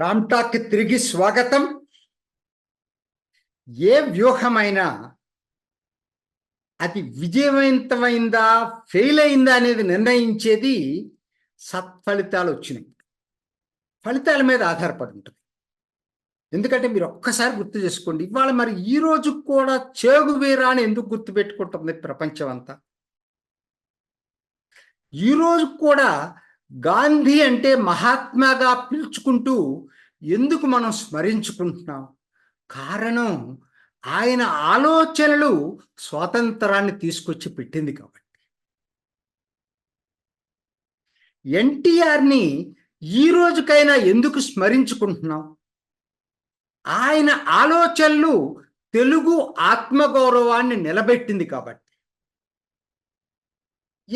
రామ్టాక్ తిరిగి స్వాగతం. ఏ వ్యూహమైనా అది విజయవంతమైందా ఫెయిల్ అయిందా అనేది నిర్ణయించేది సత్ఫలితాలు వచ్చినాయి. ఫలితాల మీద ఆధారపడి ఉంటుంది. ఎందుకంటే మీరు ఒక్కసారి గుర్తు చేసుకోండి ఇవాళ మరి ఈ రోజు కూడా చేగువీరా అని ఎందుకు గుర్తుపెట్టుకుంటుంది ప్రపంచం అంతా ఈరోజు కూడా గాంధీ అంటే మహాత్మాగా పిలుచుకుంటూ ఎందుకు మనం స్మరించుకుంటున్నాం? కారణం ఆయన ఆలోచనలు స్వాతంత్రాన్ని తీసుకొచ్చి పెట్టింది కాబట్టి. ఎన్టీఆర్ని ఈ రోజుకైనా ఎందుకు స్మరించుకుంటున్నాం? ఆయన ఆలోచనలు తెలుగు ఆత్మగౌరవాన్ని నిలబెట్టింది కాబట్టి.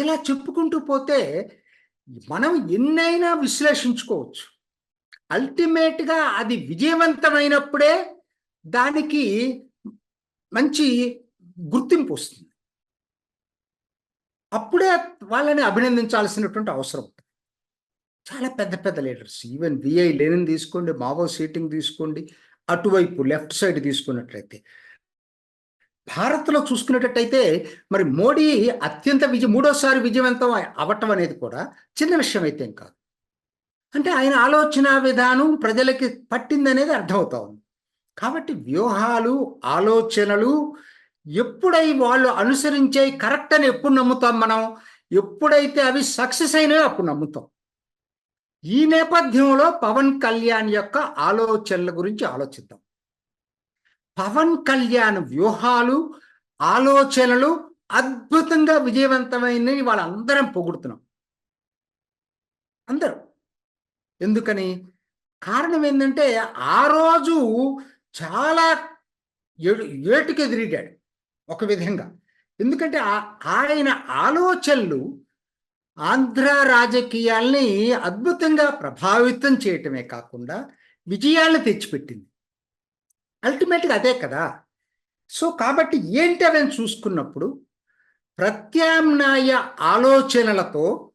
ఇలా చెప్పుకుంటూ పోతే మనం ఎన్నైనా విశ్లేషించుకోవచ్చు. అల్టిమేట్గా అది విజయవంతమైనప్పుడే దానికి మంచి గుర్తింపు వస్తుంది. అప్పుడే వాళ్ళని అభినందించాల్సినటువంటి అవసరం ఉంటుంది. చాలా పెద్ద పెద్ద లీడర్స్ ఈవెన్ విఐ లెనిన్ తీసుకోండి మావో సీటింగ్ తీసుకోండి అటువైపు లెఫ్ట్ సైడ్ తీసుకున్నట్లయితే భారత్లో చూసుకునేటట్టయితే మరి మోడీ అత్యంత విజయం మూడోసారి విజయవంతం అవటం అనేది కూడా చిన్న విషయం అయితే ఏం కాదు. అంటే ఆయన ఆలోచన విధానం ప్రజలకి పట్టిందనేది అర్థమవుతా ఉంది. కాబట్టి వ్యూహాలు ఆలోచనలు ఎప్పుడై వాళ్ళు అనుసరించే కరెక్ట్ అని ఎప్పుడు నమ్ముతాం మనం? ఎప్పుడైతే అవి సక్సెస్ అయినాయో అప్పుడు నమ్ముతాం. ఈ నేపథ్యంలో పవన్ కళ్యాణ్ యొక్క ఆలోచనల గురించి ఆలోచిద్దాం. పవన్ కళ్యాణ్ వ్యూహాలు ఆలోచనలు అద్భుతంగా విజయవంతమైనవి వాళ్ళందరం పొగుడుతున్నాం. అందరూ. ఎందుకని? కారణం ఏంటంటే ఆ రోజు చాలా ఏడు ఏటుకు ఒక విధంగా. ఎందుకంటే ఆయన ఆలోచనలు ఆంధ్ర రాజకీయాల్ని అద్భుతంగా ప్రభావితం చేయటమే కాకుండా విజయాలను తెచ్చిపెట్టింది. అల్టిమేట్గా అదే కదా. సో కాబట్టి ఏంటి అని చూసుకున్నప్పుడు ప్రత్యామ్నాయ ఆలోచనలతో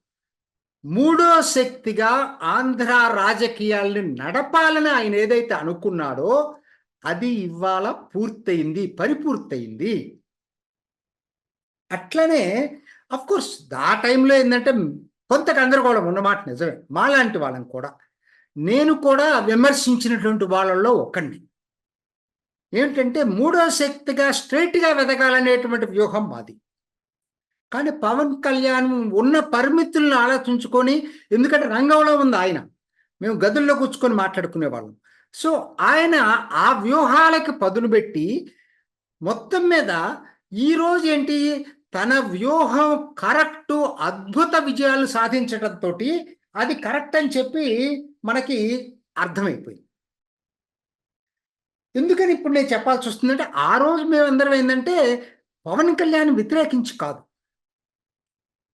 మూడో శక్తిగా ఆంధ్ర రాజకీయాల్ని నడపాలని ఆయన ఏదైతే అనుకున్నాడో అది ఇవాళ పూర్తయింది పరిపూర్తయింది. అట్లనే కోర్స్ ఆ టైంలో ఏంటంటే కొంత గందరగోళం ఉన్నమాట నిజమే. మాలాంటి వాళ్ళని కూడా. నేను కూడా విమర్శించినటువంటి వాళ్ళల్లో ఒకండి ఏమిటంటే మూడో శక్తిగా స్ట్రైట్గా వెదగాలనేటువంటి వ్యూహం మాది. కానీ పవన్ కళ్యాణ్ ఉన్న పరిమితులను ఆలోచించుకొని ఎందుకంటే రంగంలో ఉంది ఆయన మేము గదుల్లో కూర్చుకొని మాట్లాడుకునే వాళ్ళం. సో ఆయన ఆ వ్యూహాలకి పదును పెట్టి మొత్తం మీద ఈరోజు ఏంటి తన వ్యూహం కరెక్ట్ అద్భుత విజయాలు సాధించడంతో అది కరెక్ట్ అని చెప్పి మనకి అర్థమైపోయింది. ఎందుకని ఇప్పుడు నేను చెప్పాల్సి వస్తుందంటే ఆ రోజు మేమందరం ఏంటంటే పవన్ కళ్యాణ్ వ్యతిరేకించి కాదు.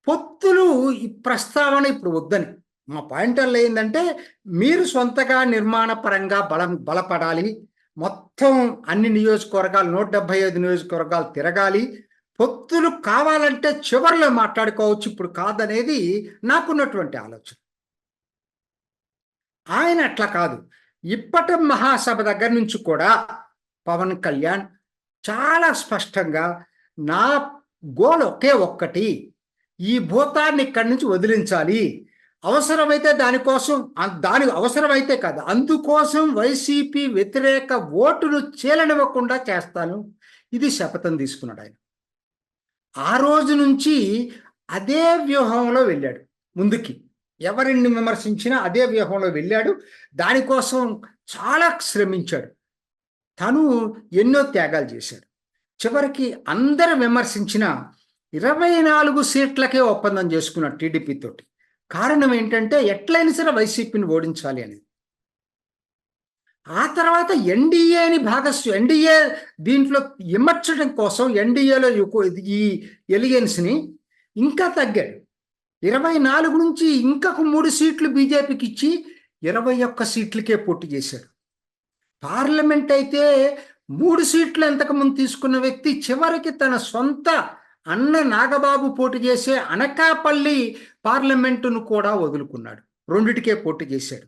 పొత్తులు ఈ ప్రస్తావన ఇప్పుడు వద్దని. మా పాయింట్ వల్ల ఏంటంటే మీరు సొంతగా నిర్మాణ పరంగా బలం బలపడాలి. మొత్తం అన్ని నియోజకవర్గాలు నూట డెబ్బై ఐదు నియోజకవర్గాలు తిరగాలి. పొత్తులు కావాలంటే చివరిలో మాట్లాడుకోవచ్చు. ఇప్పుడు కాదనేది నాకున్నటువంటి ఆలోచన. ఆయన అట్లా కాదు. ఇప్పటి మహాసభ దగ్గర నుంచి కూడా పవన్ కళ్యాణ్ చాలా స్పష్టంగా నా గోల్ ఒకే ఒక్కటి ఈ భూతాన్ని ఇక్కడి నుంచి వదిలించాలి. అవసరమైతే దానికోసం దాని అవసరమైతే కాదు అందుకోసం వైసీపీ వ్యతిరేక ఓటును చీలనివ్వకుండా చేస్తాను. ఇది శపథం తీసుకున్నాడు ఆయన. ఆ రోజు నుంచి అదే వ్యూహంలో వెళ్ళాడు ముందుకి. ఎవరిని విమర్శించినా అదే వ్యూహంలో వెళ్ళాడు. దానికోసం చాలా శ్రమించాడు. తను ఎన్నో త్యాగాలు చేశాడు. చివరికి అందరు విమర్శించిన ఇరవై నాలుగు సీట్లకే ఒప్పందం చేసుకున్నాడు టీడీపీతోటి కారణం ఏంటంటే ఎట్లయినా సరే వైసీపీని ఓడించాలి అనేది ఆ తర్వాత ఎన్డీఏని భాగస్ ఎన్డీఏ దీంట్లో ఇమర్చడం కోసం ఎన్డీఏలో ఈ ఎలియన్స్ని ఇంకా తగ్గాడు. ఇరవై నాలుగు నుంచి ఇంకొక మూడు సీట్లు బీజేపీకి ఇచ్చి ఇరవై ఒక్క సీట్లకే పోటీ చేశాడు. పార్లమెంట్ అయితే మూడు సీట్లు ఎంతకుముందు తీసుకున్న వ్యక్తి చివరికి తన సొంత అన్న నాగబాబు పోటీ చేసే అనకాపల్లి పార్లమెంటును కూడా వదులుకున్నాడు. రెండిటికే పోటీ చేశాడు.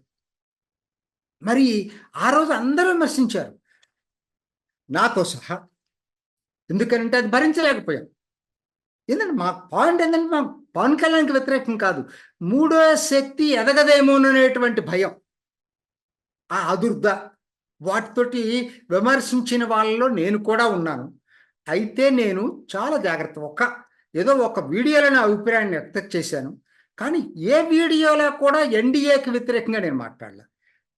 మరి ఆ రోజు అందరూ విమర్శించారు. నాతో సహా. ఎందుకంటే అది భరించలేకపోయాం. ఏంటంటే మా పాయింట్ ఏంటంటే మా పవన్ కళ్యాణ్కి వ్యతిరేకం కాదు. మూడో శక్తి ఎదగదేమోననేటువంటి భయం. ఆ అదుర్ద. వాటితోటి విమర్శించిన వాళ్ళలో నేను కూడా ఉన్నాను. అయితే నేను చాలా జాగ్రత్త. ఒక ఏదో ఒక వీడియోలో నా అభిప్రాయాన్ని వ్యక్తం చేశాను. కానీ ఏ వీడియోలో కూడా ఎన్డీఏకి వ్యతిరేకంగా నేను మాట్లాడలే.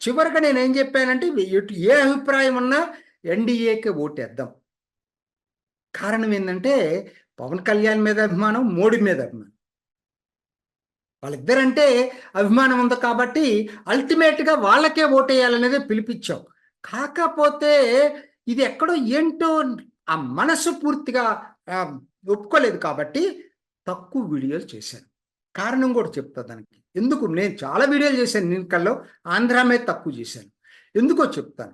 చివరిగా నేను ఏం చెప్పానంటే ఎటు- ఏ అభిప్రాయం ఉన్నా ఎన్డీఏకి ఓటేద్దాం. కారణం ఏంటంటే పవన్ కళ్యాణ్ మీద అభిమానం మోడీ మీద అభిమానం. వాళ్ళిద్దరంటే అభిమానం ఉంది కాబట్టి అల్టిమేట్గా వాళ్ళకే ఓటేయాలనేది పిలిపించాం. కాకపోతే ఇది ఎక్కడో ఏంటో ఆ మనసు పూర్తిగా ఒప్పుకోలేదు కాబట్టి తక్కువ వీడియోలు చేశాను. కారణం కూడా చెప్తా దానికి. ఎందుకు? నేను చాలా వీడియోలు చేశాను ఎన్నికల్లో ఆంధ్ర మీద తక్కువ చేశాను. ఎందుకో చెప్తాను.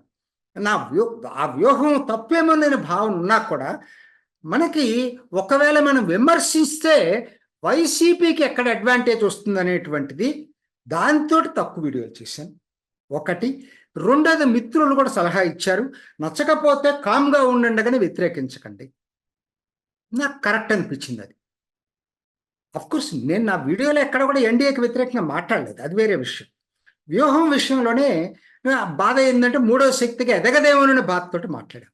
నా వ్యూ ఆ వ్యూహం తప్పేమో నేను భావన ఉన్నా కూడా మనకి ఒకవేళ మనం విమర్శిస్తే వైసీపీకి ఎక్కడ అడ్వాంటేజ్ వస్తుంది అనేటువంటిది దాంతో తక్కువ వీడియోలు చేశాను. ఒకటి రెండోది మిత్రులు కూడా సలహా ఇచ్చారు. నచ్చకపోతే కామ్గా ఉండండి కానీ వ్యతిరేకించకండి. నాకు కరెక్ట్ అనిపించింది అది. అఫ్కోర్స్ నేను నా వీడియోలో ఎక్కడ కూడా ఎన్డీఏకి వ్యతిరేకంగా మాట్లాడలేదు. అది వేరే విషయం. వ్యూహం విషయంలోనే బాధ ఏంటంటే మూడో శక్తిగా ఎదగదేమోనని బాధతోటి మాట్లాడాం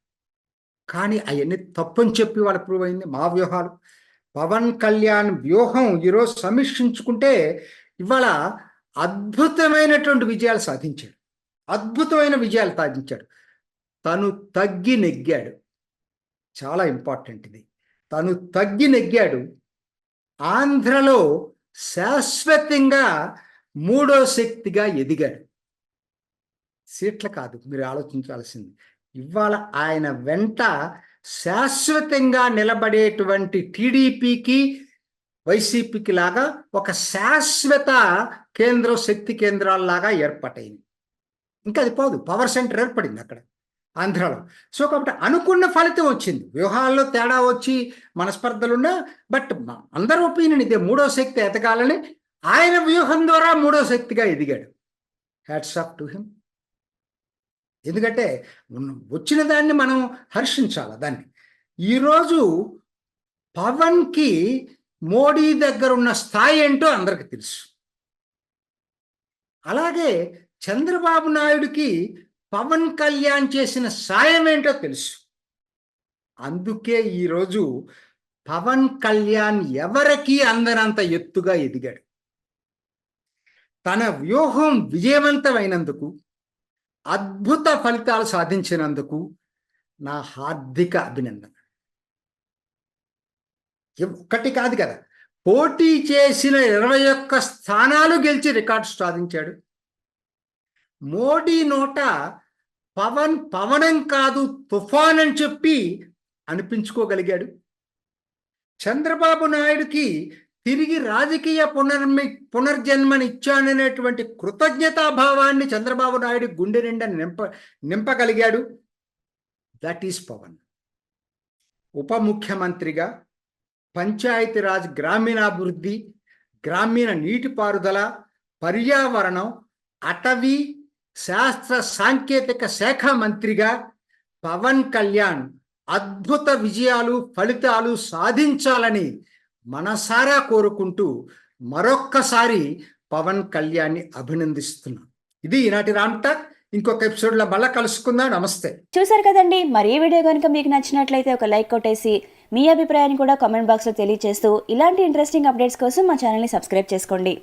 కానీ అవన్నీ తప్పని చెప్పి వాళ్ళు ప్రూవ్ అయింది. మా వ్యూహాలు పవన్ కళ్యాణ్ వ్యూహం ఈరోజు సమీక్షించుకుంటే ఇవాళ అద్భుతమైనటువంటి విజయాలు సాధించాడు. అద్భుతమైన విజయాలు సాధించాడు. తను తగ్గి నెగ్గాడు. చాలా ఇంపార్టెంట్ ఇది. తను తగ్గి నెగ్గాడు. ఆంధ్రలో శాశ్వతంగా మూడో శక్తిగా ఎదిగాడు. సీట్ల కాదు మీరు ఆలోచించాల్సింది. ఇవాళ ఆయన వెంట శాశ్వతంగా నిలబడేటువంటి టీడీపీకి వైసీపీకి లాగా ఒక శాశ్వత కేంద్రం శక్తి కేంద్రాల్లాగా ఏర్పాటైంది. ఇంకా అది పోదు పవర్ సెంటర్ ఏర్పడింది అక్కడ ఆంధ్రాలో. సో కాబట్టి అనుకున్న ఫలితం వచ్చింది. వ్యూహాల్లో తేడా వచ్చి మనస్పర్ధలున్నా బట్ అందరి ఒపీనియన్ ఇదే మూడో శక్తి ఎదగాలని ఆయన వ్యూహం ద్వారా మూడో శక్తిగా ఎదిగాడు. హ్యాట్స్ ఆఫ్ టు హిమ్ ఎందుకంటే వచ్చిన దాన్ని మనం హర్షించాలి దాన్ని? ఈరోజు పవన్కి మోడీ దగ్గర ఉన్న స్థాయి ఏంటో అందరికి తెలుసు. అలాగే చంద్రబాబు నాయుడికి పవన్ కళ్యాణ్ చేసిన సాయం ఏంటో తెలుసు. అందుకే ఈరోజు పవన్ కళ్యాణ్ ఎవరికి అందనంత ఎత్తుగా ఎదిగాడు? తన వ్యూహం విజయవంతమైనందుకు అద్భుత ఫలితాలు సాధించినందుకు నా హార్దిక అభినందన. ఒక్కటి కాదు కదా. పోటీ చేసిన ఇరవై ఒక్క స్థానాలు గెలిచి రికార్డు సాధించాడు. మోడీ నోట పవన్ పవనం కాదు తుఫాన్ అని చెప్పి అనిపించుకోగలిగాడు. చంద్రబాబు నాయుడుకి తిరిగి రాజకీయ పునర్మి పునర్జన్మనిచ్చాననేటువంటి కృతజ్ఞతాభావాన్ని చంద్రబాబు నాయుడు గుండె నిండా నింప నింపగలిగాడు. దట్ ఈస్ పవన్ ఉప ముఖ్యమంత్రిగా పంచాయతీరాజ్ గ్రామీణాభివృద్ధి గ్రామీణ నీటిపారుదల పర్యావరణం అటవీ శాస్త్ర సాంకేతిక శాఖ మంత్రిగా పవన్ కళ్యాణ్ అద్భుత విజయాలు ఫలితాలు సాధించాలని మనసారా కోరుకుంటూ మరొక్కసారి పవన్ కళ్యాణ్ని అభినందిస్తున్నాను. ఇది ఈనాటి రామ్టాక్ ఇంకొక ఎపిసోడ్లో మళ్ళీ కలుసుకుందాం. నమస్తే. చూసారు కదండి మరి ఈ వీడియో కనుక మీకు నచ్చినట్లయితే ఒక లైక్ కొట్టేసి మీ అభిప్రాయాన్ని కూడా కామెంట్ బాక్స్లో తెలియజేస్తూ ఇలాంటి ఇంట్రెస్టింగ్ అప్డేట్స్ కోసం మా ఛానల్ని సబ్స్క్రైబ్ చేసుకోండి.